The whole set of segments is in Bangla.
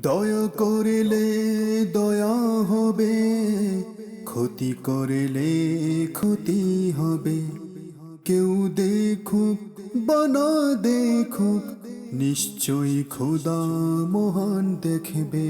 দয়া করলে দয়া হবে, ক্ষতি করলে ক্ষতি হবে। কেউ দেখুক বনা দেখুক, নিশ্চয়ই খোদা মহান দেখবে।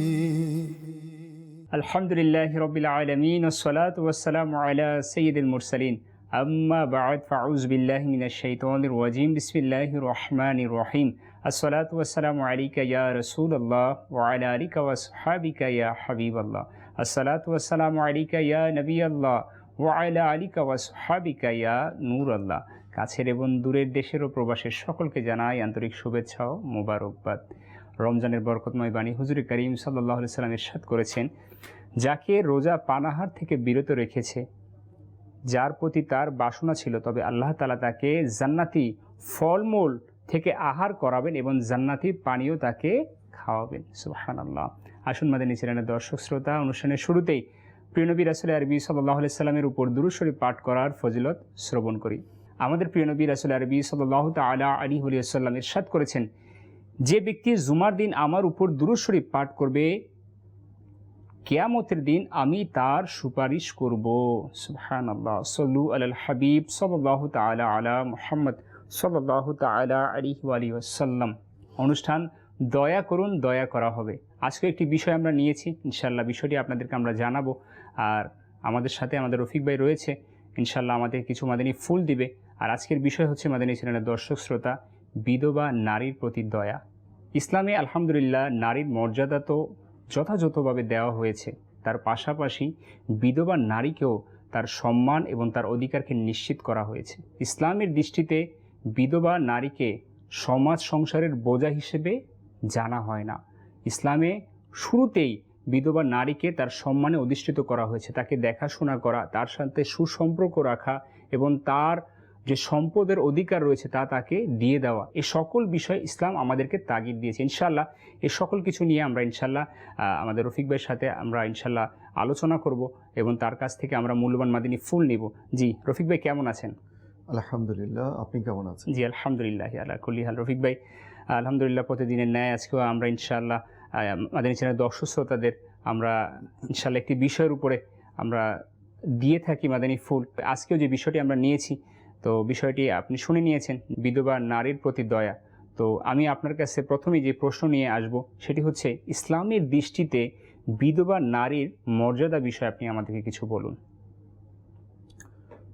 আলহামদুলিল্লাহ রবিল আলমিন ওসলাত ওসালাম আলা সঈদুল মুরসালিন। আম্মা বাদ ফাউজ বিল্লাহ মিনা শৈতন রাজিম। বিসমিল্লাহ রহমান রহিম। আসসালাত ওয়াসালাম আলিকা ইয়া রসুল আল্লাহ ওয়াল আলিকা ওয়াসহাবিকা ইয়া হাবিব আল্লাহ আসসালাত ওয়াসালাম আলিকা ইয়া নবী আল্লাহ ওয়ালা আলিকা ওয়াসহাবিকা ইয়া নূর আল্লাহ কাছের এবং দূরের দেশের ও প্রবাসের সকলকে জানাই আন্তরিক শুভেচ্ছা ও মোবারকবাদ। রমজানের বরকতময় বাণী হুজুর করিম সাল্লাহ সাল্লাম এরশাদ করেছেন, যাকে রোজা পানাহার থেকে বিরত রেখেছে, যার প্রতি তার বাসনা ছিল, তবে আল্লাহ তালা তাকে জান্নাতি ফলমূল থেকে আহার করাবেন এবং জান্নাতি পানীয় তাকে খাওয়াবেন। সুবাহান আল্লাহ আসুন মাদানী চ্যানেলের দর্শক, শ্রোতা, অনুষ্ঠানের শুরুতেই প্রিয়নবী রাসুল আরবি সাল্লাহ সাল্লামের উপর দুরুশরী পাঠ করার ফজিলত শ্রবণ করি। আমাদের প্রিয়নবী রাসুল আরবি সাল্লাহ তালা আলী হলিয়াল্লাম ইরশাদ করেছেন, যে ব্যক্তি জুমার দিন আমার উপর দুরুশরী পাঠ করবে, কেয়ামতের দিন আমি তার সুপারিশ করব। সুবহান আল্লাহ সল্লু আল হাবিব সাল্লাহ তালা আলা মোহাম্মদ। সাল্লাহ তালা আলী আলী আসাল্লাম অনুষ্ঠান, দয়া করুন, দয়া করা হবে। আজকে একটি বিষয় আমরা নিয়েছি ইনশাল্লাহ বিষয়টি আপনাদেরকে আমরা জানাব। আর আমাদের সাথে আমাদের রফিক ভাই রয়েছে ইনশাল্লাহ আমাদের কিছু মাদানী ফুল দিবে। আর আজকের বিষয় হচ্ছে মাদানী চ্যানেলের দর্শক শ্রোতা, বিধবা নারীর প্রতি দয়া। ইসলামে আলহামদুলিল্লাহ নারীর মর্যাদা তো যথাযথভাবে দেওয়া হয়েছে। তার পাশাপাশি বিধবা নারীকেও তার সম্মান এবং তার অধিকারকে নিশ্চিত করা হয়েছে। ইসলামের দৃষ্টিতে বিধবা নারীকে সমাজ সংসারের বোঝা হিসেবে জানা হয় না। ইসলামে শুরুতেই বিধবা নারীকে তার সম্মানে অধিষ্ঠিত করা হয়েছে। তাকে দেখাশোনা করা, তার সাথে সুসম্পর্ক রাখা এবং তার যে সম্পদের অধিকার রয়েছে তা তাকে দিয়ে দেওয়া। এ সকল বিষয় ইসলাম আমাদেরকে তাগিদ দিয়েছে। ইনশাল্লাহ এ সকল কিছু নিয়ে আমরা ইনশাল্লাহ আমাদের রফিক ভাইয়ের সাথে আমরা ইনশাল্লাহ আলোচনা করব এবং তার কাছ থেকে আমরা মূল্যবান মাদিনী ফুল নিব। জি, রফিক ভাই কেমন আছেন? আলহামদুলিল্লাহ আপনি কেমন আছেন? জি আলহামদুলিল্লাহ আল্লাহ কুল্লি হাল। রফিক ভাই আলহামদুলিল্লাহ প্রতিদিনের ন্যায় আজকেও আমরা ইনশাআল্লাহ আহ, মাদানী চ্যানেল দর্শক শ্রোতাদের আমরা ইনশাআল্লাহ একটি বিষয়ের উপরে আমরা দিয়ে থাকি মাদানী ফুল। আজকেও যে বিষয়টি আমরা নিয়েছি তো বিষয়টি আপনি শুনে নিয়েছেন বিধবা নারীর প্রতি দয়া। তো আমি আপনার কাছে প্রথমেই যে প্রশ্ন নিয়ে আসব সেটি হচ্ছে ইসলামের দৃষ্টিতে বিধবা নারীর মর্যাদা বিষয়ে আপনি আমাদেরকে কিছু বলুন।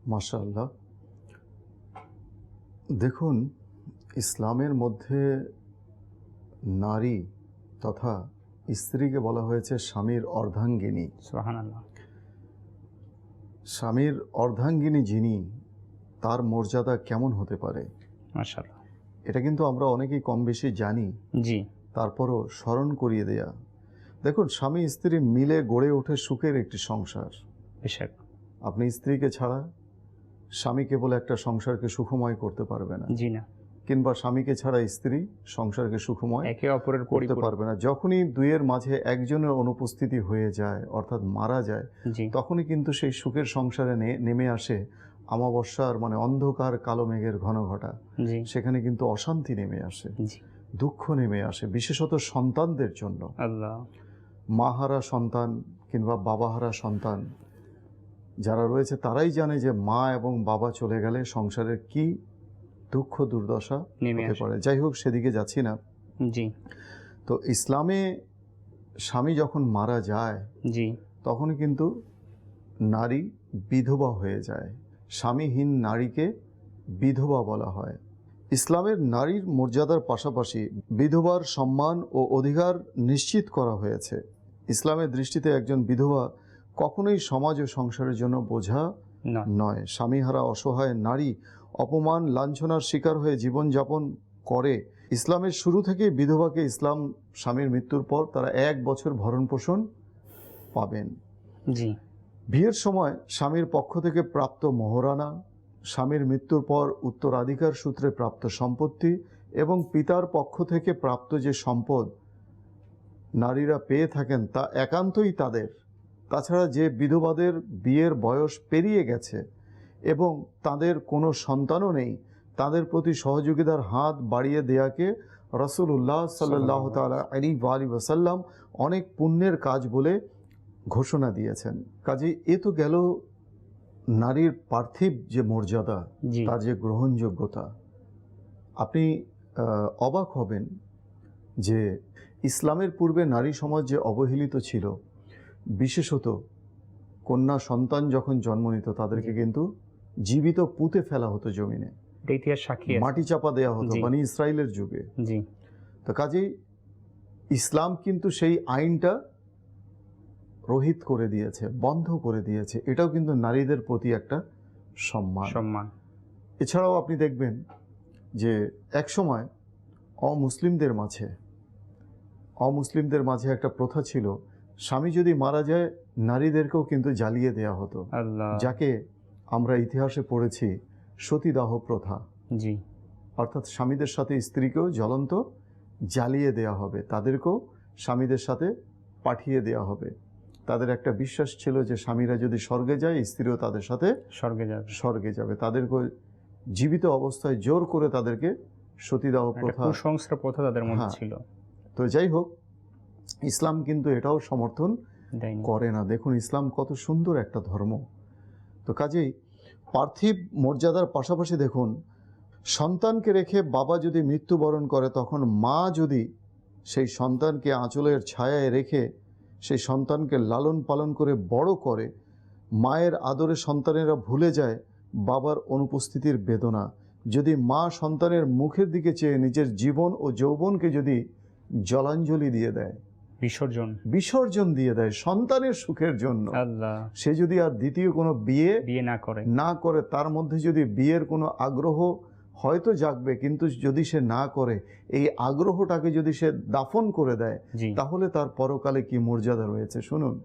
মাশাআল্লাহ দেখুন ইসলামের মধ্যে নারী তথা স্ত্রীকে বলা হয়েছে স্বামীর অর্ধাঙ্গিনী। স্বামীর অর্ধাঙ্গিনী যিনি তার মর্যাদা কেমন হতে পারে? এটা কিন্তু আমরা অনেকেই কম বেশি জানি। জি। তারপরও স্মরণ করিয়ে দেয়া। দেখুন স্বামী স্ত্রী মিলে গড়ে ওঠে সুখের একটি সংসার। আপনি স্ত্রীকে ছাড়া স্বামী কেবল একটা সংসারকে সুখময় করতে পারবে না। জি না। কিংবা স্বামীকে ছাড়া স্ত্রী সংসারকে সুখময় একে অপরের করতে পারবে না। যখনই দুইয়ের মাঝে একজনের অনুপস্থিতি হয়ে যায় অর্থাৎ মারা যায় তখনই কিন্তু সেই সুখের সংসারে নেমে আসে আমাবস্যার মানে অন্ধকার কালো মেঘের ঘন ঘটা। সেখানে কিন্তু অশান্তি নেমে আসে দুঃখ নেমে আসে বিশেষত সন্তানদের জন্য। মাহারা সন্তান কিংবা বাবাহারা সন্তান যারা রয়েছে তারাই জানে যে মা এবং বাবা চলে গেলে সংসারের কি দুঃখ দুর্দশা নেমে হতে পারে। যাই হোক সেদিকে যাচ্ছি না। জি। তো ইসলামে স্বামী যখন মারা যায় জি। তখন কিন্তু নারী বিধবা হয়ে যায়। স্বামীহীন নারীকে বিধবা বলা হয়। ইসলামের নারীর মর্যাদার পাশাপাশি বিধবার সম্মান ও অধিকার নিশ্চিত করা হয়েছে। ইসলামের দৃষ্টিতে একজন বিধবা কখনোই সমাজ ও সংসারের জন্য বোঝা নয়। স্বামীহারা অসহায় নারী অপমান লাঞ্ছনার শিকার হয়ে জীবনযাপন করে। ইসলামের শুরু থেকে বিধবাকে ইসলাম স্বামীর মৃত্যুর পর তারা এক বছর ভরণ পোষণ পাবেন। জি। বিয়ের সময় স্বামীর পক্ষ থেকে প্রাপ্ত মোহরানা স্বামীর মৃত্যুর পর উত্তরাধিকার সূত্রে প্রাপ্ত সম্পত্তি এবং পিতার পক্ষ থেকে প্রাপ্ত যে সম্পদ নারীরা পেয়ে থাকেন তা একান্তই তাদের। তাছাড়া যে বিধবাদের বিয়ের বয়স পেরিয়ে গেছে এবং তাদের কোনো সন্তানও নেই তাদের প্রতি সহযোগিতার হাত বাড়িয়ে দেয়াকে রসুল্লাহ সাল্লাহ তালা আলী আলী ওসাল্লাম অনেক পুণ্যের কাজ বলে ঘোষণা দিয়েছেন। কাজে এ তো গেল নারীর পার্থিব যে মর্যাদা তার যে গ্রহণযোগ্যতা। আপনি অবাক হবেন যে ইসলামের পূর্বে নারী সমাজ যে অবহেলিত ছিল বিশেষত কন্যা সন্তান যখন জন্ম নিত তাদেরকে কিন্তু জীবিত পুঁতে ফেলা হতো জমিনে। ইতিহাস সাক্ষী মাটি চাপা দেওয়া হতো মানে ইসরায়েলের যুগে। জি। তো কাজেই ইসলাম কিন্তু সেই আইনটা রহিত করে দিয়েছে বন্ধ করে দিয়েছে। এটাও কিন্তু নারীদের প্রতি একটা সম্মান। সম্মান। এছাড়াও আপনি দেখবেন যে একসময় অমুসলিমদের মাঝে অমুসলিমদের মাঝে একটা প্রথা ছিল স্বামী যদি মারা যায় নারীদেরকেও কিন্তু জ্বালিয়ে দেয়া হতো। যাকে আমরা ইতিহাসে পড়েছি সতীদাহ প্রথা। জি। অর্থাৎ স্বামীদের সাথে স্ত্রীকেও জ্বলন্ত জ্বালিয়ে দেয়া হবে। তাদেরকেও স্বামীদের সাথে পাঠিয়ে দেয়া হবে। তাদের একটা বিশ্বাস ছিল যে স্বামীরা যদি স্বর্গে যায় স্ত্রীও তাদের সাথে স্বর্গে যাবে। স্বর্গে যাবে। তাদেরকে জীবিত অবস্থায় জোর করে তাদেরকে সতীদাহ প্রথা কুসংস্কার প্রথা তাদের মধ্যে হ্যাঁ। ছিল। তো যাই হোক ইসলাম কিন্তু এটাও সমর্থন করে না। দেখুন ইসলাম কত সুন্দর একটা ধর্ম। তো কাজেই পার্থিব মর্যাদার পাশাপাশি দেখুন সন্তানকে রেখে বাবা যদি মৃত্যুবরণ করে তখন মা যদি সেই সন্তানকে আঁচলের ছায়ায় রেখে সেই সন্তানকে লালন পালন করে বড় করে মায়ের আদরে সন্তানেরা ভুলে যায় বাবার অনুপস্থিতির বেদনা। যদি মা সন্তানের মুখের দিকে চেয়ে নিজের জীবন ও যৌবনকে যদি জলাঞ্জলি দিয়ে দেয় বিসর্জন। বিসর্জন দিয়ে দেয় সন্তানের সুখের জন্য। আল্লাহ। সে যদি আর দ্বিতীয় কোনো বিয়ে বিয়ে না করে। না করে তার মধ্যে যদি বিয়ের কোনো আগ্রহ হয়তো জাগবে কিন্তু যদি সে না করে এই আগ্রহটাকে যদি সে দাফন করে দেয় তাহলে তার পরকালে কি মর্যাদা রয়েছে? শুনুন।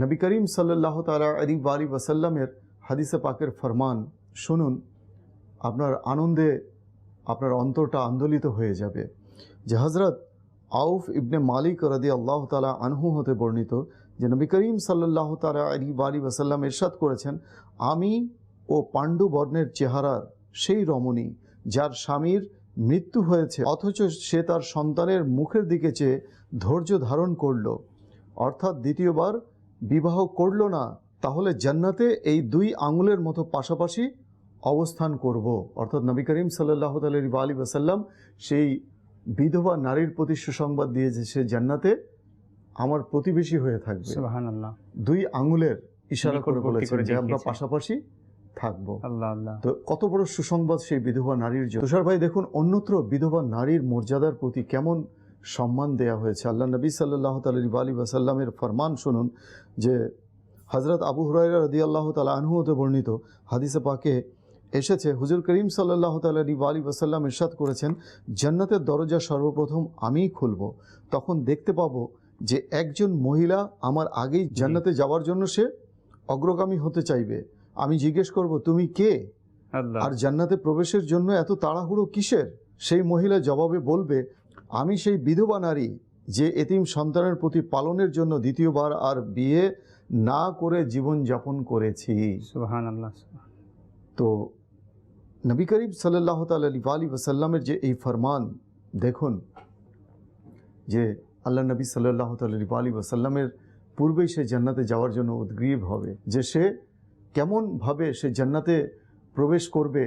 নবী করিম সাল্লাহ তালা আলী বারি ওয়াসাল্লামের হাদিসে পাকের ফরমান শুনুন আপনার আনন্দে আপনার অন্তরটা আন্দোলিত হয়ে যাবে। যে হজরত আউফ ইবনে মালিক রাদি আল্লাহ তালা আনহু হতে বর্ণিত যে নবী করিম সাল্লাহ তালা আলী বারি ওয়াসাল্লাম এরশাদ করেছেন, আমি ও পাণ্ডু বর্ণের চেহারার সেই রমণী যার স্বামীর মৃত্যু হয়েছে, অথচ সে তার সন্তানের মুখের দিকে চেয়ে ধৈর্য ধারণ করল। অর্থাৎ দ্বিতীয়বার বিবাহ করল না, তাহলে জান্নাতে এই দুই আঙুলের মতো পাশাপাশি অবস্থান করব। অর্থাৎ নবী করিম সাল্লাহ তালি আলী সেই বিধবা নারীর প্রতি সুসংবাদ দিয়েছে সে জান্নাতে আমার প্রতিবেশী হয়ে থাকবে। দুই আঙুলের ইশারা করে বলেছেন যে আমরা পাশাপাশি থাকব। আল্লাহ আল্লাহ। তো কত বড় সুসংবাদ সেই বিধবা নারীর জন্য। তুষার ভাই দেখুন অন্যত্র বিধবা নারীর মর্যাদার প্রতি কেমন সম্মান দেয়া হয়েছে। আল্লাহ নবী সাল্লাহ তালি আলী ওয়াসাল্লামের ফরমান শুনুন যে হজরত আবু হুরাইরা রদি আল্লাহ তালা আনহু হতে বর্ণিত হাদিসে পাকে এসেছে। হুজুর করিম সাল্লাহ তালি আলী ওয়াসাল্লাম ইরশাদ করেছেন জান্নাতের দরজা সর্বপ্রথম আমিই খুলব। তখন দেখতে পাবো যে একজন মহিলা আমার আগেই জান্নাতে যাওয়ার জন্য সে অগ্রগামী হতে চাইবে। আমি জিজ্ঞেস করব তুমি কে? আর জান্নাতে প্রবেশের জন্য এত তাড়াহুড়ো কিসের? সেই মহিলা জবাবে বলবে আমি সেই বিধবা নারী যে এতিম সন্তানের প্রতি পালনের জন্য দ্বিতীয়বার আর বিয়ে না করে জীবন যাপন করেছি তো নবী করিম সাল্লাহ তালি আলী ওসাল্লামের যে এই ফরমান দেখুন যে আল্লাহ নবী সাল্লাহ তালি আলী ওসাল্লামের পূর্বেই সে জান্নাতে যাওয়ার জন্য উদ্গ্রীব হবে যে সে কেমনভাবে সে জান্নাতে প্রবেশ করবে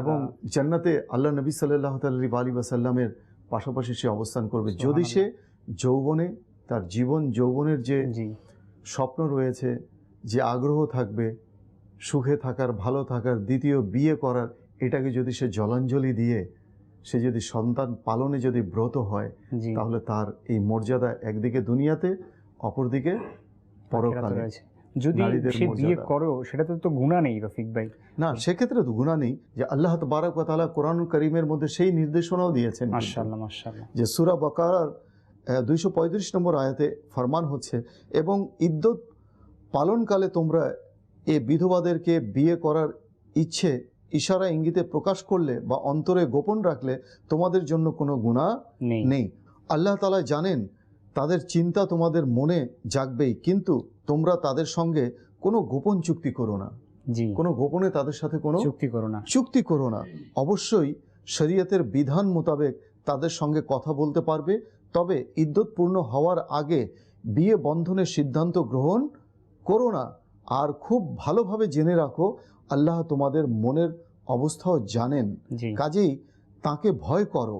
এবং জান্নাতে আল্লাহ নবী সাল্লাহ তালি আলী ওসাল্লামের পাশাপাশি সে অবস্থান করবে। যদি সে যৌবনে তার জীবন যৌবনের যে স্বপ্ন রয়েছে যে আগ্রহ থাকবে সুখে থাকার ভালো থাকার দ্বিতীয় বিয়ে করার এটাকে যদি সে জলাঞ্জলি দিয়ে সে যদি সন্তান পালনে যদি ব্রত হয় তাহলে তার এই মর্যাদা একদিকে দুনিয়াতে অপরদিকে পরকালে। যদি সে বিয়ে করো সেটাতে তো গুণা নেই রফিক ভাই। না সেক্ষেত্রে তো গুণা নেই যে আল্লাহ তবারক ওয়া তাআলা কোরআন করিমের মধ্যে সেই নির্দেশনাও দিয়েছেন কিন্তু। মাশাআল্লাহ মাশাআল্লাহ। যে সুরা বাকারার দুইশো পঁয়ত্রিশ নম্বর আয়াতে ফরমান হচ্ছে এবং ইদ্যত পালনকালে তোমরা এ বিধবাদেরকে বিয়ে করার ইচ্ছে ইশারা ইঙ্গিতে প্রকাশ করলে বা অন্তরে গোপন রাখলে তোমাদের জন্য কোনো গুণা নেই। আল্লাহ তালা জানেন তাদের চিন্তা তোমাদের মনে জাগবেই কিন্তু তোমরা তাদের সঙ্গে কোনো গোপন চুক্তি করো না। কোনো গোপনে তাদের সাথে কোনো চুক্তি করো না। চুক্তি করো না। অবশ্যই শরীয়তের বিধান মোতাবেক তাদের সঙ্গে কথা বলতে পারবে তবে ইদ্যত পূর্ণ হওয়ার আগে বিয়ে বন্ধনের সিদ্ধান্ত গ্রহণ করো না। আর খুব ভালোভাবে জেনে রাখো আল্লাহ তোমাদের মনের অবস্থাও জানেন। কাজেই তাকে ভয় করো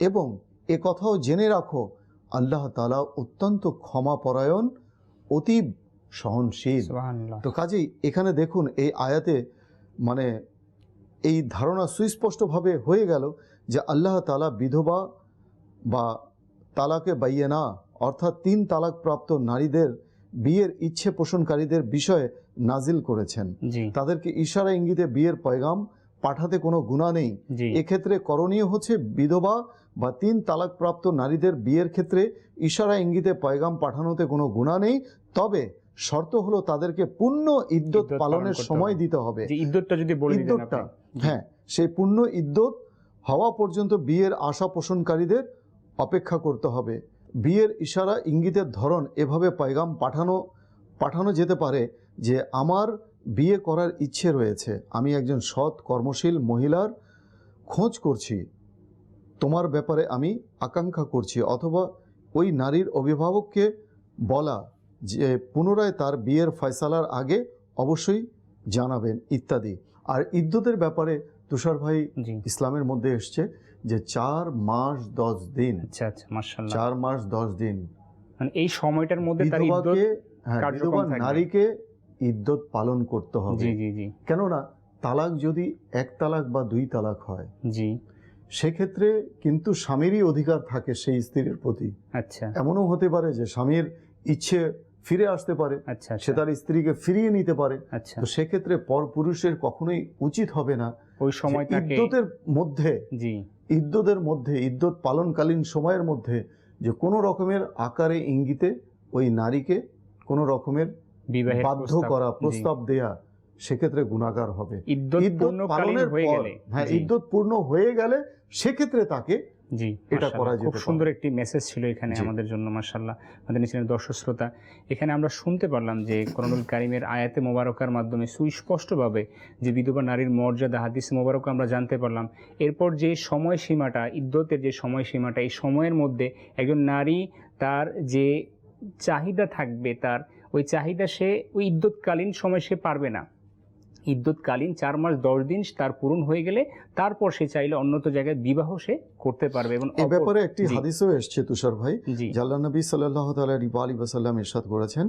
এবং এ কথাও জেনে রাখো আল্লাহ তালা অত্যন্ত ক্ষমাপরায়ণ অতি সহনশীল। তো কাজেই এখানে দেখুন এই আয়াতে মানে এই ধারণা সুস্পষ্টভাবে হয়ে গেল যে আল্লাহ তালা বিধবা বা তালাকে বাইয়ে না অর্থাৎ তিন তালাক প্রাপ্ত নারীদের বিয়ের ইচ্ছে পোষণকারীদের বিষয়ে নাজিল করেছেন। তাদেরকে ইশারা ইঙ্গিতে বিয়ের পয়গাম পাঠাতে কোনো গুণা নেই। এক্ষেত্রে করণীয় হচ্ছে বিধবা বা তিন তালাকপ্রাপ্ত নারীদের বিয়ের ক্ষেত্রে ইশারা ইঙ্গিতে পয়গাম পাঠানোতে কোনো গুণা নেই। তবে শর্ত হলো তাদেরকে পূর্ণ ইদ্যত পালনের সময় দিতে হবে। ইদ্যতটা যদি ইদ্যতটা হ্যাঁ সেই পূর্ণ ইদ্যত হওয়া পর্যন্ত বিয়ের আশা পোষণকারীদের অপেক্ষা করতে হবে। বিয়ের ইশারা, ইঙ্গিতের ধরন এভাবে পয়গাম পাঠানো পাঠানো যেতে পারে যে আমার বিয়ে করার ইচ্ছে রয়েছে। আমি একজন সৎ, কর্মশীল মহিলার খোঁজ করছি। তোমার ব্যাপারে আমি আকাঙ্ক্ষা করছি। অথবা ওই নারীর অভিভাবককে বলা যে পুনরায় তার বিয়ের ফয়সালার আগে অবশ্যই জানাবেন ইত্যাদি। আর ইদ্যতের ব্যাপারে তুষার ভাই ইসলামের মধ্যে এসছে যে চার মাস দশ দিন আচ্ছা আচ্ছা মাশাআল্লাহ। চার মাস দশ দিন। মানে এই সময়টার মধ্যে তার হ্যাঁ বিধবা নারীকে ইদ্যত পালন করতে হবে। জি জি জি। কেননা তালাক যদি এক তালাক বা দুই তালাক হয় জি। সেক্ষেত্রে কিন্তু স্বামীরই অধিকার থাকে সেই স্ত্রীর প্রতি। আচ্ছা। এমনও হতে পারে যে স্বামীর ইচ্ছে ফিরে আসতে পারে আচ্ছা সে আচ্ছা তার স্ত্রীকে ফিরিয়ে নিতে পারে। আচ্ছা। তো সেক্ষেত্রে পর পুরুষের কখনোই উচিত হবে না ওই যে সময়টাকে ইদ্যতের মধ্যে জি। ইদ্যতের মধ্যে ইদ্যত পালনকালীন সময়ের মধ্যে যে কোনো রকমের আকারে ইঙ্গিতে ওই নারীকে কোনো রকমের বাধ্য করা প্রস্তাব দেয়া সেক্ষেত্রে গুণাগার হবে। ইদ্যত ইদ্যত পালনের পর হ্যাঁ ইদ্যত পূর্ণ হয়ে গেলে সেক্ষেত্রে তাকে জি এটা করা খুব যেতে সুন্দর একটি মেসেজ ছিল এখানে আমাদের জন্য মাশাল্লাহ আমাদের নিচের দর্শক শ্রোতা এখানে আমরা শুনতে পারলাম যে করণুল কারিমের আয়াতে মোবারকার মাধ্যমে সুস্পষ্টভাবে যে বিধবা নারীর মর্যাদা হাদিস মোবারক আমরা জানতে পারলাম। এরপর যে সময়সীমাটা ইদ্যতের যে সময়সীমাটা এই সময়ের মধ্যে একজন নারী তার যে চাহিদা থাকবে তার ওই চাহিদা সে ওই ইদ্যৎকালীন সময় সে পারবে না। ইদ্যৎকালীন চার মাস দশ দিন তার পূরণ হয়ে গেলে তারপর সে চাইলে অন্যত জায়গায় বিবাহ সে করতে পারবে এবং অপর- ব্যাপারে একটি হাদিসও এসছে তুষার ভাই জাল্লা নবী সাল্লাহ তালা আলী ওসাল্লাম ইরশাদ করেছেন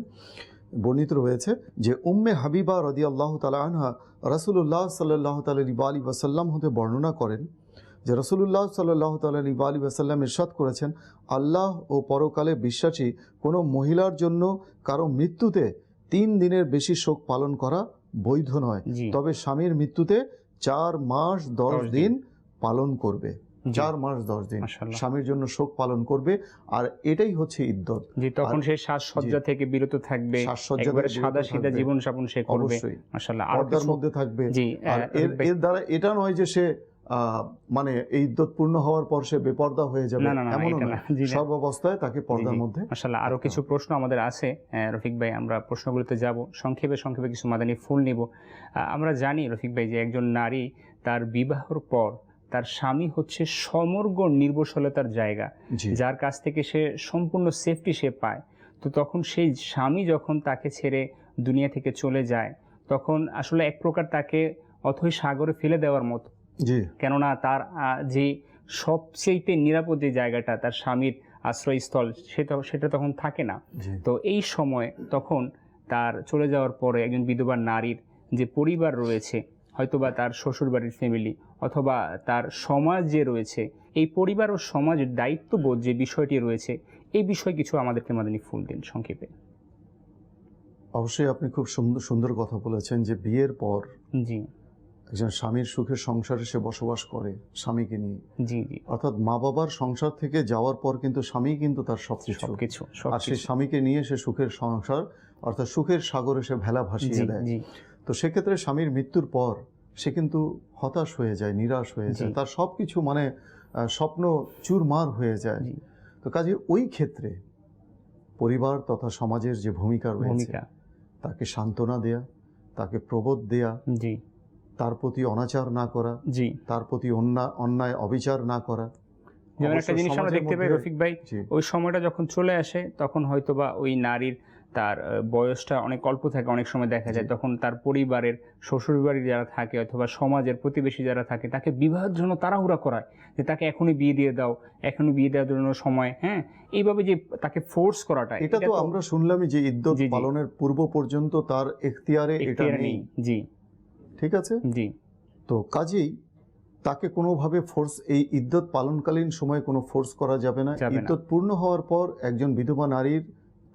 বর্ণিত রয়েছে যে উম্মে হাবিবা রদি আল্লাহ তালা আনহা রসুল্লাহ সাল্লাহ তালা আলী ওসাল্লাম হতে বর্ণনা করেন যে রসুল্লাহ সাল্লাহ তালা আলী ওসাল্লাম ইরশাদ করেছেন আল্লাহ ও পরকালে বিশ্বাসী কোনো মহিলার জন্য কারও মৃত্যুতে তিন দিনের বেশি শোক পালন করা বৈধ নয়। তবে স্বামীর মৃত্যুতে চার মাস দশ দিন। পালন করবে। চার মাস দশ দিন। স্বামীর জন্য শোক পালন করবে। আর এটাই হচ্ছে ইদ্যত। জি তখন সে সাজসজ্জা থেকে বিরত থাকবে। সাদা সিধা। জীবন যাপন সে করবে। অবশ্যই। মাশাআল্লাহ। পর্দার মধ্যে থাকবে। জি আর এর দ্বারা এটা নয় যে সে মানে এই ইদ্যত পূর্ণ হওয়ার পর সে বেপর্দা হয়ে যাবে না, না, না, এমনও এটা নয়। না, জি না। সর্বাবস্থায় তাকে পর্দার মধ্যে মাশাআল্লাহ আরও কিছু প্রশ্ন আমাদের আছে। রফিক ভাই আমরা প্রশ্নগুলোতে যাব। সংক্ষেপে সংক্ষেপে কিছু মাদানী ফুল নিব। আমরা জানি রফিক ভাই যে একজন নারী তার বিবাহর পর তার স্বামী হচ্ছে সমগ্র নির্ভরশীলতার জায়গা যার কাছ থেকে সে সম্পূর্ণ সেফটি সে পায়। তো তখন সেই স্বামী যখন তাকে ছেড়ে দুনিয়া থেকে চলে যায় তখন আসলে এক প্রকার তাকে অথই সাগরে ফেলে দেওয়ার মতো কেননা তার যে সবচেয়ে নিরাপদ যে জায়গাটা তার স্বামীর আশ্রয়স্থল সেটা সেটা তখন থাকে না। তো এই সময় তখন তার চলে যাওয়ার পরে একজন বিধবা নারীর যে পরিবার রয়েছে হয়তোবা তার শ্বশুরবাড়ির ফ্যামিলি অথবা তার সমাজ যে রয়েছে এই পরিবার ও সমাজের দায়িত্ববোধ যে বিষয়টি রয়েছে এই বিষয়ে কিছু আমাদেরকে মাদানী ফুল দিন সংক্ষেপে। অবশ্যই আপনি খুব সুন্দর সুন্দর কথা বলেছেন যে বিয়ের পর জি। একজন স্বামীর সুখের সংসারে সে বসবাস করে স্বামীকে নিয়ে। জি জি। অর্থাৎ মা বাবার সংসার থেকে যাওয়ার পর কিন্তু স্বামী কিন্তু তার সবকিছু। সবকিছু আর সেই স্বামীকে নিয়ে সে সুখের সংসার অর্থাৎ সুখের সাগরে সে ভেলা ভাসিয়ে দেয়। তো সেক্ষেত্রে স্বামীর মৃত্যুর পর সে কিন্তু হতাশ হয়ে যায় নিরাশ হয়ে যায়। তার সব কিছু মানে স্বপ্ন চুরমার হয়ে যায়। তো কাজে ওই ক্ষেত্রে পরিবার তথা সমাজের যে ভূমিকা রয়েছে তাকে সান্ত্বনা দেয়া তাকে প্রবোধ দেয়া জি। তার প্রতি অনাচার না করা জি। তার প্রতি অন্যায় অন্যায় অবিচার না করা। যেমন একটা জিনিস আমরা দেখতে পাই রফিক ভাই ওই সময়টা যখন চলে আসে তখন হয়তো বা ওই নারীর তার বয়সটা অনেক অল্প থাকে অনেক সময় দেখা যায়। তখন তার পরিবারের শ্বশুরবাড়ির যারা থাকে অথবা সমাজের প্রতিবেশী যারা থাকে তাকে বিবাহের জন্য তাড়াহুড়া করায় যে তাকে এখনই বিয়ে দিয়ে দাও এখনই বিয়ে দেওয়ার জন্য সময় হ্যাঁ? এইভাবে যে তাকে ফোর্স করাটা এটা তো আমরা শুনলামই যে ইদ্যত। পালনের পূর্ব পর্যন্ত তার এখতিয়ারে এটা নেই জি। ঠিক আছে? জি। তো কাজেই তাকে কোনোভাবে ফোর্স এই ইদ্যত পালনকালীন সময় কোনো ফোর্স করা যাবে না। ইদ্যত পূর্ণ হওয়ার পর একজন বিধবা নারীর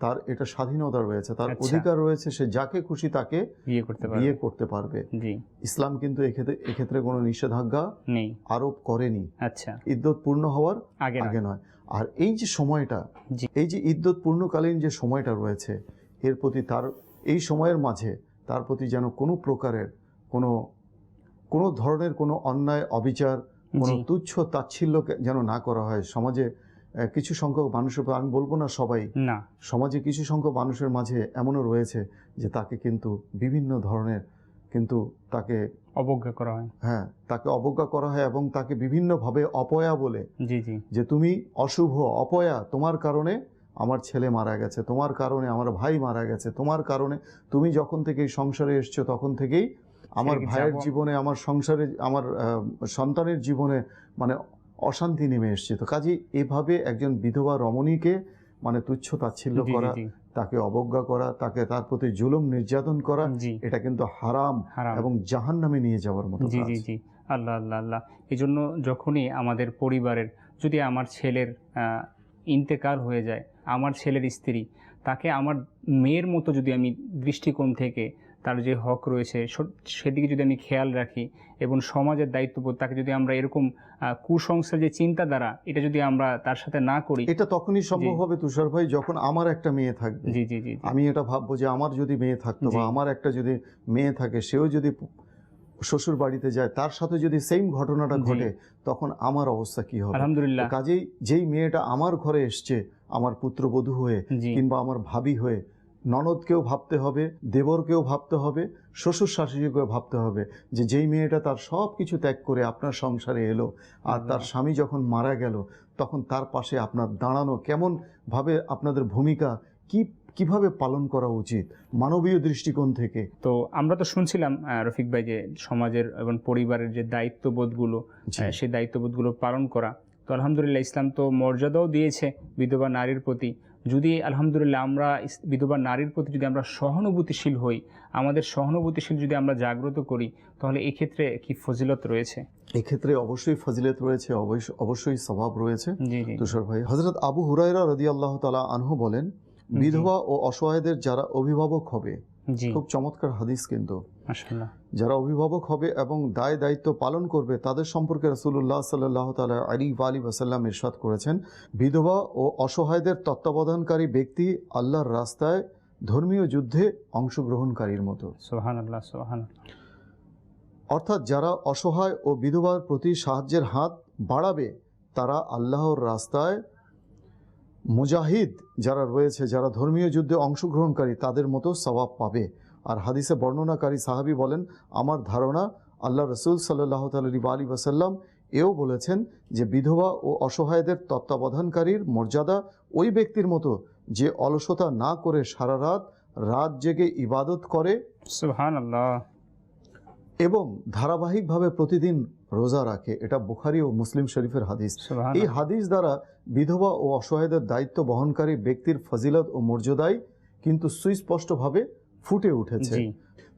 তার এটা স্বাধীনতা রয়েছে তার আচ্ছা। অধিকার রয়েছে সে যাকে খুশি তাকে বিয়ে করতে পারবে। বিয়ে করতে পারবে। জি। ইসলাম কিন্তু এক্ষেত্রে কোনো নিষেধাজ্ঞা নেই। আরোপ করেনি। আচ্ছা। ইদ্যত পূর্ণ হওয়ার আগে আগে নয়। আর এই যে সময়টা। এই যে ইদ্যত পূর্ণকালীন যে সময়টা রয়েছে এর প্রতি তার এই সময়ের মাঝে তার প্রতি যেন কোনো প্রকারের কোনো কোনো ধরনের কোনো অন্যায় অবিচার কোনো তুচ্ছ তাচ্ছিল্য যেন না করা হয়। সমাজে কিছু সংখ্যক মানুষের আমি বলব না সবাই না। সমাজে কিছু সংখ্যক মানুষের মাঝে এমনও রয়েছে যে তাকে কিন্তু বিভিন্ন ধরনের কিন্তু তাকে অবজ্ঞা করা হয়। হ্যাঁ তাকে অবজ্ঞা করা হয় এবং তাকে বিভিন্নভাবে অপয়া বলে জি জি। যে তুমি অশুভ অপয়া তোমার কারণে আমার ছেলে মারা গেছে তোমার কারণে আমার ভাই মারা গেছে তোমার কারণে তুমি যখন থেকে সংসারে এসছো তখন থেকেই আমার ভাইয়ের জীবনে আমার সংসারে আমার সন্তানের জীবনে মানে অশান্তি নেমে এসছে। তো কাজেই এভাবে একজন বিধবা রমণীকে মানে তুচ্ছ তাচ্ছিল্য করা তাকে অবজ্ঞা করা তাকে তার প্রতি জুলুম নির্যাতন করা এটা কিন্তু হারাম এবং জাহান নামে নিয়ে যাওয়ার মতো জি জি জি। আল্লাহ আল্লাহ আল্লাহ। এই জন্য যখনই আমাদের পরিবারের যদি আমার ছেলের ইন্তেকাল হয়ে যায় আমার ছেলের স্ত্রী তাকে আমার মেয়ের মতো যদি আমি দৃষ্টিকোণ থেকে তার যে হক রয়েছে সেদিকে যদি আমি খেয়াল রাখি এবং সমাজের দায়িত্ববোধ তাকে যদি আমরা এরকম কুসংস্কার যে চিন্তাধারা এটা যদি আমরা তার সাথে না করি এটা তখনই সম্ভব হবে তুষার ভাই যখন আমার একটা মেয়ে থাকবে। জি জি জি। আমি এটা ভাববো যে আমার যদি মেয়ে থাকতো বা আমার একটা যদি মেয়ে থাকে সেও যদি শ্বশুর বাড়িতে যায় তার সাথে যদি সেম ঘটনাটা। ঘটে তখন আমার অবস্থা কি হবে? আলহামদুলিল্লাহ। কাজেই যেই মেয়েটা আমার ঘরে এসছে আমার পুত্রবধূ হয়ে কিংবা আমার ভাবি হয়ে ননদকেও ভাবতে হবে দেবরকেও ভাবতে হবে শ্বশুর শাশুড়িকেও ভাবতে হবে যে যেই মেয়েটা তার সব কিছু ত্যাগ করে আপনার সংসারে এলো আর তার স্বামী যখন মারা গেল তখন তার পাশে আপনার দাঁড়ানো কেমন ভাবে আপনাদের ভূমিকা কি কীভাবে পালন করা উচিত মানবীয় দৃষ্টিকোণ থেকে? তো আমরা তো শুনছিলাম রফিক ভাই যে সমাজের এবং পরিবারের যে দায়িত্ববোধগুলো। সেই দায়িত্ববোধগুলো পালন করা। তো আলহামদুলিল্লাহ ইসলাম তো মর্যাদাও দিয়েছে বিধবা নারীর প্রতি যদি আলহামদুলিল্লাহ আমরা বিধবা নারীর প্রতি যদি আমরা সহানুভূতিশীল হই আমাদের সহানুভূতিশীল যদি আমরা জাগ্রত করি তাহলে এই ক্ষেত্রে কি ফজিলত রয়েছে? এক্ষেত্রে অবশ্যই ফজিলত রয়েছে অবশ্য- অবশ্যই স্বভাব রয়েছে। তুষার ভাই হজরত আবু হুরাইরা রদি আল্লাহ তালা আনহু বলেন বিধবা ও অসহায়দের যারা অভিভাবক হবে খুব চমৎকার হাদিস কিন্তু। যারা অভিভাবক হবে এবং দায় দায়িত্ব পালন করবে তাদের সম্পর্কে রসুল্লাহ সাল্লাহ তালা আলী আলী ওসাল্লাম ইরশাদ করেছেন। বিধবা ও অসহায়দের তত্ত্বাবধানকারী ব্যক্তি আল্লাহর রাস্তায় ধর্মীয় যুদ্ধে অংশগ্রহণকারীর মতো। সোহান আল্লাহ সোহান অর্থাৎ যারা অসহায় ও বিধবার প্রতি সাহায্যের হাত বাড়াবে তারা আল্লাহর রাস্তায় মুজাহিদ যারা রয়েছে যারা ধর্মীয় যুদ্ধে অংশগ্রহণকারী তাদের মতো সবাব পাবে। আর হাদিসে বর্ণনাকারী সাহাবি বলেন আমার ধারণা আল্লাহ রসুল সাল্লাহ তালি আলী ওসাল্লাম এও বলেছেন যে বিধবা ও অসহায়দের তত্ত্বাবধানকারীর মর্যাদা ওই ব্যক্তির মতো যে অলসতা না করে সারা রাত রাত জেগে ইবাদত করে এবং ধারাবাহিকভাবে প্রতিদিন রোজা রাখে। এটা বুখারি ও মুসলিম শরীফের হাদিস। এই হাদিস দ্বারা বিধবা ও অসহায়দের দায়িত্ব বহনকারী ব্যক্তির ফজিলত ও মর্যাদায় কিন্তু সুস্পষ্টভাবে ফুটে উঠেছে।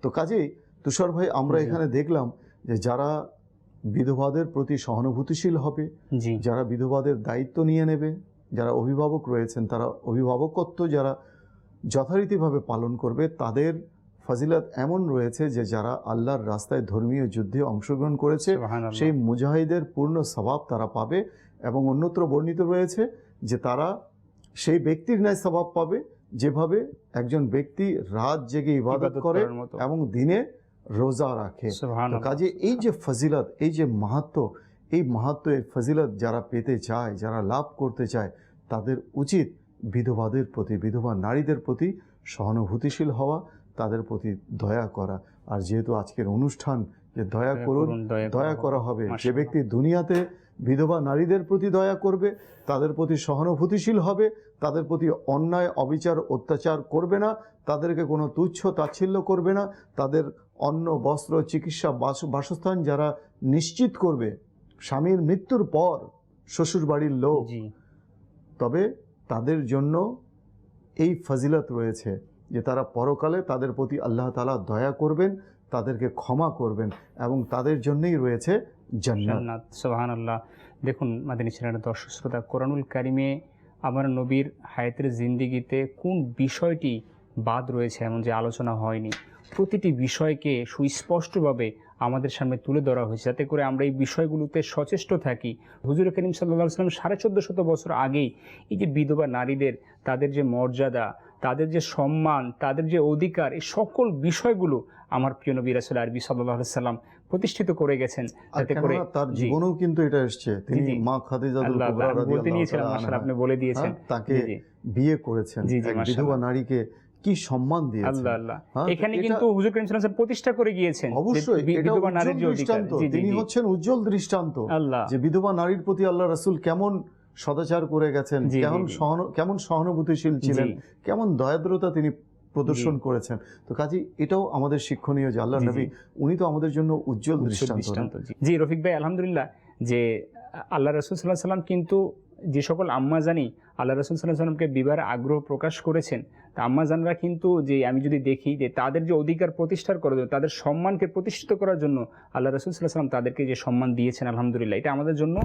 তো কাজেই তুষার ভাই আমরা এখানে দেখলাম যে যারা বিধবাদের প্রতি সহানুভূতিশীল হবে যারা বিধবাদের দায়িত্ব নিয়ে নেবে যারা অভিভাবক রয়েছেন তারা অভিভাবকত্ব যারা যথারীতিভাবে পালন করবে তাদের ফজিলত এমন রয়েছে যে যারা আল্লাহর রাস্তায় ধর্মীয় যুদ্ধে অংশগ্রহণ করেছে সেই মুজাহিদের পূর্ণ স্বভাব তারা পাবে এবং অন্যত্র বর্ণিত রয়েছে যে তারা সেই ব্যক্তির ন্যায় স্বভাব পাবে যেভাবে একজন ব্যক্তি রাত জেগে ইবাদত করে এবং দিনে রোজা রাখে। কাজে এই যে ফজিলত এই যে মাহাত্ম এই মাহাত্ম এই ফজিলত যারা পেতে চায় যারা লাভ করতে চায় তাদের উচিত বিধবাদের প্রতি বিধবা নারীদের প্রতি সহানুভূতিশীল হওয়া তাদের প্রতি দয়া করা। আর যেহেতু আজকের অনুষ্ঠান যে দয়া করুন দয়া করা হবে। যে ব্যক্তি দুনিয়াতে বিধবা নারীদের প্রতি দয়া করবে তাদের প্রতি সহানুভূতিশীল হবে তাদের প্রতি অন্যায় অবিচার অত্যাচার করবে না তাদেরকে কোনো তুচ্ছ তাচ্ছিল্য করবে না তাদের অন্ন বস্ত্র চিকিৎসা বাস- বাসস্থান যারা নিশ্চিত করবে স্বামীর মৃত্যুর পর শ্বশুরবাড়ির লোক তবে তাদের জন্য এই ফজিলত রয়েছে যে তারা পরকালে তাদের প্রতি আল্লাহ তালা দয়া করবেন তাদেরকে ক্ষমা করবেন এবং তাদের জন্যই রয়েছে জান্নাত। সোহান আল্লাহ দেখুন, মাদিনী ছিলেন দর্শক শ্রোতা, কোরআনুল কারিমে আমার নবীর হায়াতের জিন্দিগিতে কোন বিষয়টি বাদ রয়েছে এমন যে আলোচনা হয়নি? প্রতিটি বিষয়কে সুস্পষ্টভাবে আমাদের সামনে তুলে ধরা হয়েছে, যাতে করে আমরা এই বিষয়গুলোতে সচেষ্ট থাকি। হুজুর করিম সাল্লাহ সাল্লাম সাড়ে চোদ্দ শত বছর আগেই এই যে বিধবা নারীদের, তাদের যে মর্যাদা তাদের যে সম্মান তাদের যে অধিকার এই সকল বিষয়গুলো আমার প্রিয় নবী রাসুল আরবি সাল্লাহ সাল্লাম প্রতিষ্ঠিত করে গেছেন যাতে করে তার জীবনেও কিন্তু এটা এসছে। তিনি মা খাদিজাতুল কুবরা বলতে নিয়েছিলাম মাশাআল্লাহ, আপনি বলে দিয়েছেন। হ্যাঁ, তাকে। বিয়ে করেছেন। এক বিধবা নারীকে কি সম্মান দিয়েছেন? আল্লাহ আল্লাহ। হ্যাঁ, এখানে কিন্তু হুজুর করিম সাল্লাল্লাহু আলাইহি প্রতিষ্ঠা করে গিয়েছেন অবশ্যই বিধবা নারীর যে অধিকার। তিনি হচ্ছেন উজ্জ্বল দৃষ্টান্ত। আল্লাহ। যে বিধবা নারীর প্রতি আল্লাহ রাসূল কেমন সদাচার করে গেছেন কেমন সহন কেমন সহানুভূতিশীল ছিলেন কেমন দয়াদ্রতা তিনি প্রদর্শন করেছেন। তো কাজী এটাও আমাদের শিক্ষণীয় যে আল্লাহ। নবী উনি তো আমাদের জন্য উজ্জ্বল দৃষ্টান্ত। জি। রফিক ভাই আলহামদুলিল্লাহ যে আল্লাহ রসুল সাল্লাহ সাল্লাম কিন্তু যে সকল আম্মা জানি আল্লাহ রসুল সাল্লাহ সাল্লামকে বিবাহের আগ্রহ প্রকাশ করেছেন তা আম্মা জানরা কিন্তু যে আমি যদি দেখি যে তাদের যে অধিকার প্রতিষ্ঠার করার জন্য তাদের সম্মানকে প্রতিষ্ঠিত করার জন্য আল্লাহ রসুল সাল্লাহ সাল্লাম তাদেরকে যে সম্মান দিয়েছেন আলহামদুলিল্লাহ এটা আমাদের জন্য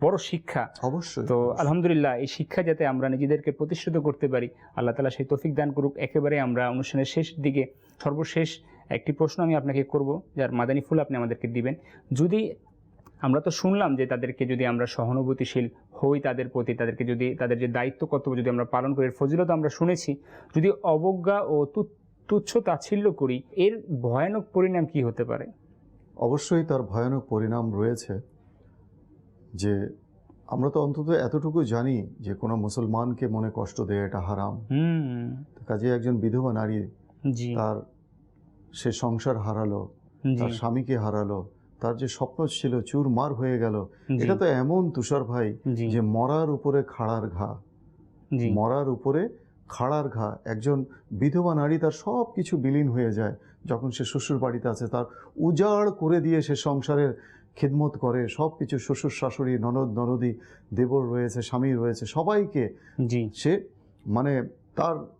বড় শিক্ষা। অবশ্যই। তো আলহামদুলিল্লাহ এই শিক্ষা যাতে আমরা নিজেদেরকে প্রতিষ্ঠিত করতে পারি আল্লাহ তালা সেই তফিক দান করুক। একেবারে আমরা অনুষ্ঠানের শেষ দিকে সর্বশেষ একটি প্রশ্ন আমি আপনাকে করব যার মাদানী ফুল আপনি আমাদেরকে দিবেন। যদি আমরা তো শুনলাম যে তাদেরকে যদি আমরা সহানুভূতিশীল হই তাদের প্রতি তাদেরকে যদি তাদের যে দায়িত্ব কর্তব্য যদি আমরা পালন করি এর ফজিলত আমরা শুনেছি। যদি অবজ্ঞা ও তু- তুচ্ছ তাচ্ছিল্য করি এর ভয়ানক পরিণাম কি হতে পারে? অবশ্যই তার ভয়ানক পরিণাম রয়েছে যে আমরা তো অন্তত এতটুকু জানি যে কোনো মুসলমানকে মনে কষ্ট দেয় এটা হারাম। কাজে একজন বিধবা নারী তার সে সংসার হারালো তার স্বামীকে হারালো তার যে স্বপ্ন ছিল চুরমার হয়ে গেল এটা তো এমন তুষার ভাই যে মরার উপরে খাড়ার ঘা। মরার উপরে খাড়ার ঘা। একজন বিধবা নারী তার সব কিছু বিলীন হয়ে যায়। যখন সে শ্বশুর বাড়িতে আছে তার উজাড় করে দিয়ে সে সংসারের খেদমত করে। সব কিছু শ্বশুর শাশুড়ি ননদ ননদী দেবর রয়েছে স্বামী রয়েছে সবাইকে সে মানে তার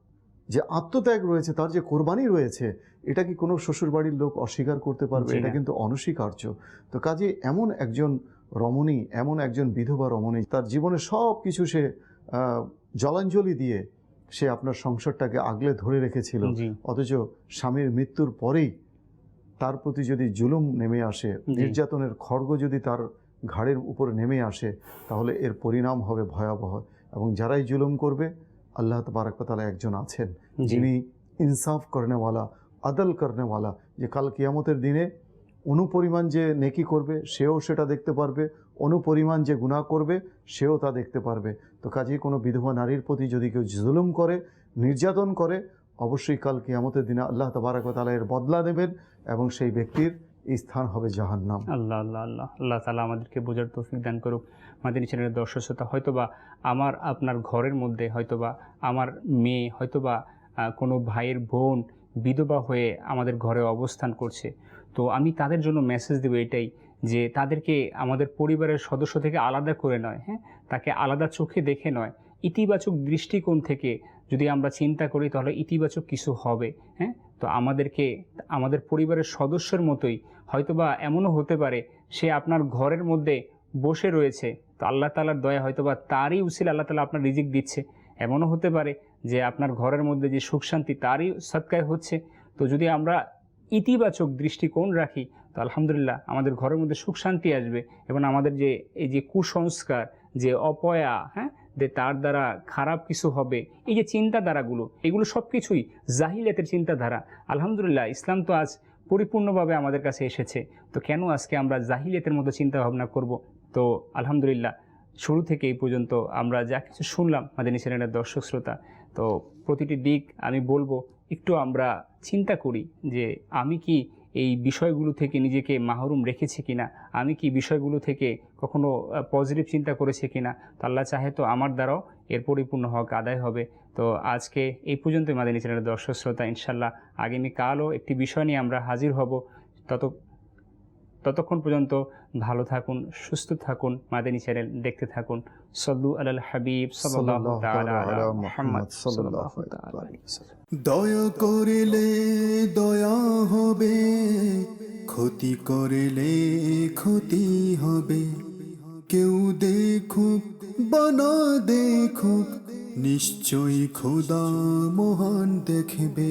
যে আত্মত্যাগ রয়েছে তার যে কোরবানি রয়েছে এটা কি কোনো শ্বশুরবাড়ির লোক অস্বীকার করতে পারবে? এটা কিন্তু অনস্বীকার্য। তো কাজে এমন একজন রমণী এমন একজন বিধবা রমণী তার জীবনে সব কিছু সে জলাঞ্জলি দিয়ে সে আপনার সংসারটাকে আগলে ধরে রেখেছিল। অথচ স্বামীর মৃত্যুর পরেই তার প্রতি যদি জুলুম নেমে আসে নির্যাতনের খড়গ যদি তার ঘাড়ের উপর নেমে আসে তাহলে এর পরিণাম হবে ভয়াবহ এবং যারাই জুলুম করবে আল্লাহ তবারকতালা একজন আছেন। যিনি ইনসাফ করেনেওয়ালা আদল করেনেওয়ালা যে কাল কিয়ামতের দিনে অনুপরিমাণ যে নেকি করবে সেও সেটা দেখতে পারবে। অনুপরিমাণ যে গুনাহ করবে সেও তা দেখতে পারবে। তো কাজেই কোনো বিধবা নারীর প্রতি যদি কেউ জুলুম করে নির্যাতন করে অবশ্যই কাল কিয়ামতের দিনে আল্লাহ তবারকতালা এর বদলা নেবেন এবং সেই ব্যক্তির স্থান হবে জাহান্নাম। আল্লাহ আল্লাহ আল্লাহ। আল্লাহ তালা আমাদেরকে বোঝার তৌফিক দান করুক। মাদিনী চ্যানেলের দর্শক শ্রোতা, হয়তোবা আমার, আপনার ঘরের মধ্যে, হয়তোবা আমার মেয়ে, হয়তোবা কোনো ভাইয়ের বোন বিধবা হয়ে আমাদের ঘরে অবস্থান করছে। তো আমি তাদের জন্য মেসেজ দেবো এটাই যে তাদেরকে আমাদের পরিবারের সদস্য থেকে আলাদা করে নয় হ্যাঁ? তাকে আলাদা চোখে দেখে নয়। ইতিবাচক দৃষ্টিকোণ থেকে যদি আমরা চিন্তা করি তাহলে ইতিবাচক কিছু হবে হ্যাঁ? তো আমাদেরকে, আমাদের পরিবারের সদস্যের মতোই হয়তোবা এমনও হতে পারে সে আপনার ঘরের মধ্যে বসে রয়েছে। তো আল্লাহ তালার দয়া হয়তোবা তারই উচিল আল্লাহ তালা আপনার রিজিক দিচ্ছে। এমনও হতে পারে যে আপনার ঘরের মধ্যে যে সুখ শান্তি তারই সৎকায় হচ্ছে। তো যদি আমরা ইতিবাচক দৃষ্টিকোণ রাখি, তো আলহামদুলিল্লাহ আমাদের ঘরের মধ্যে সুখ শান্তি আসবে এবং আমাদের যে, এই যে কুসংস্কার, যে অপয়া হ্যাঁ যে তার দ্বারা খারাপ কিছু হবে, এই যে চিন্তাধারাগুলো, এগুলো সব কিছুই জাহিলিয়াতের চিন্তাধারা। আলহামদুলিল্লাহ, ইসলাম তো আজ পরিপূর্ণভাবে আমাদের কাছে এসেছে। তো কেন আজকে আমরা জাহিলিয়াতের মতো চিন্তা ভাবনা করব? তো আলহামদুলিল্লাহ, শুরু থেকে এই পর্যন্ত আমরা যা কিছু শুনলাম মাদিনী চ্যানেলের দর্শক শ্রোতা, তো প্রতিটি দিক আমি বলব, একটু আমরা চিন্তা করি যে আমি কি এই বিষয়গুলো থেকে নিজেকে মাহরুম রেখেছে কিনা? আমি কি বিষয়গুলো থেকে কখনো পজিটিভ চিন্তা করেছি কিনা? তো আল্লাহ চাহে তো আমার দ্বারাও এর পরিপূর্ণ হক আদায় হবে। তো আজকে এই পর্যন্ত মাদানী চ্যানেলের দর্শক শ্রোতা। ইনশাল্লাহ আগামীকালও একটি বিষয় নিয়ে আমরা হাজির হব। তত ততক্ষণ পর্যন্ত ভালো থাকুন সুস্থ থাকুন মাদানী চ্যানেল দেখতে থাকুন। সল্লু আলাল হাবিব সাল্লাল্লাহু তাআলা আলা মুহাম্মদ সাল্লাল্লাহু তাআলা আলাইহি ওয়াসাল্লাম। দয়া করিলে দয়া হবে ক্ষতি করিলে ক্ষতি হবে। কেউ দেখুক বা না দেখুক নিশ্চয়ই খোদা মহান দেখবে।